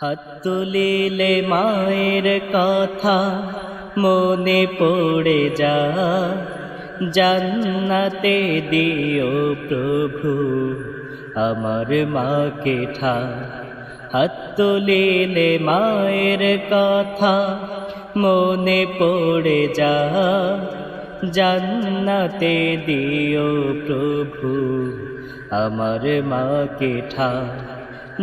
হাত তুলিলে মায়ের কথা মনে পড়ে যা জান্নাতে দিও প্রভু, আমার মাকে ঠা হাত তুলিলে মায়ের কথা মনে পড়ে যা জান্নাতে দিও প্রভু, আমার মাকে ঠা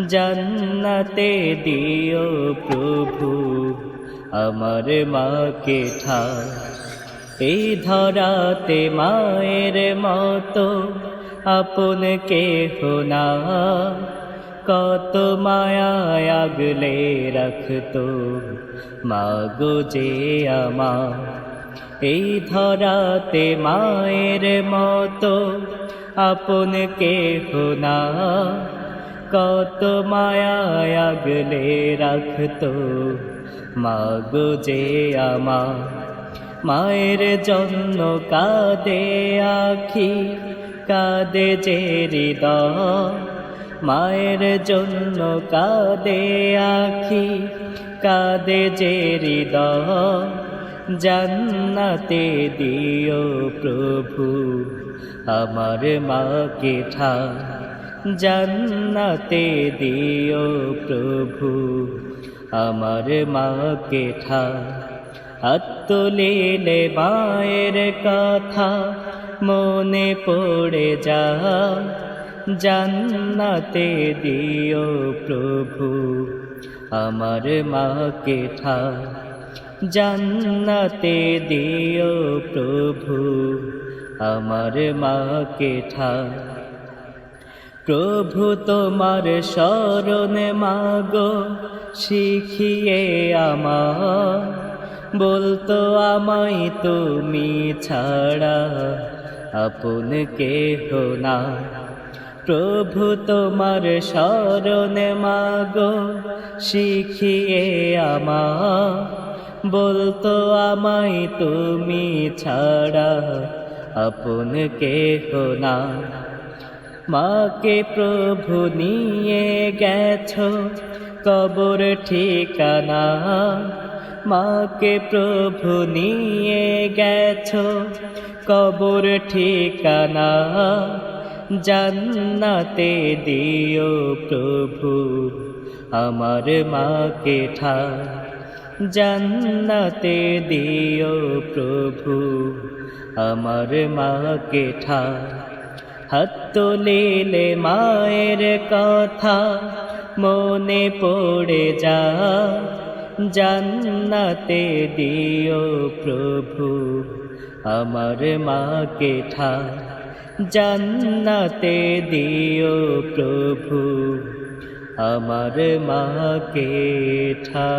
জান্নাতে দিও প্রভু, আমার মাকে ঠা এই ধরাতে মায়ের মতো আপন কেহ না কত মায়ায় আগলে রাখতো, মাগো যে আমার। এই ধরাতে মায়ের মতো আপন কেহ না কত মায়ায় আগলে রাখতো মাগো যে আমার মায়ের জন্য কাঁদে আখি কাঁদে যে হৃদয় মায়ের জন্য কাঁদে আখি কাঁদে যে হৃদয় জান্নাতে দিও প্রভু আমার মাকে ঠা জান্নাতে দিও প্রভু। আমার মাকে ঠা হাত তুলিলে মায়ের কথা, মনে পড়ে যা জান্নাতে দিও প্রভু। আমার মাকে ঠা জান্নাতে দিও প্রভু। আমার মাকে ঠা প্রভু তোমার শরণ মাগো, শিখিয়ে আমার। বলতো আমায়, তুমি ছাড়া আপন কেহ না প্রভু তোমার শরণ মাগো, শিখিয়ে আমার। বলতো আমায়, তুমি ছাড়া আপন কেহ না মাকে প্রভু নিয়ে গেছো কবর ঠিকানা। মাকে প্রভু নিয়ে গেছো কবর ঠিকানা। জান্নাতে দিও প্রভু আমার মাকে ঠা জান্নাতে দিও প্রভু আমার মাকে ঠা হাত তুলিলে মায়ের কথা, মনে পড়ে যা, জান্নাতে দিও প্রভু। আমার মাকে ঠা জান্নাতে দিও প্রভু। আমার মাকে ঠা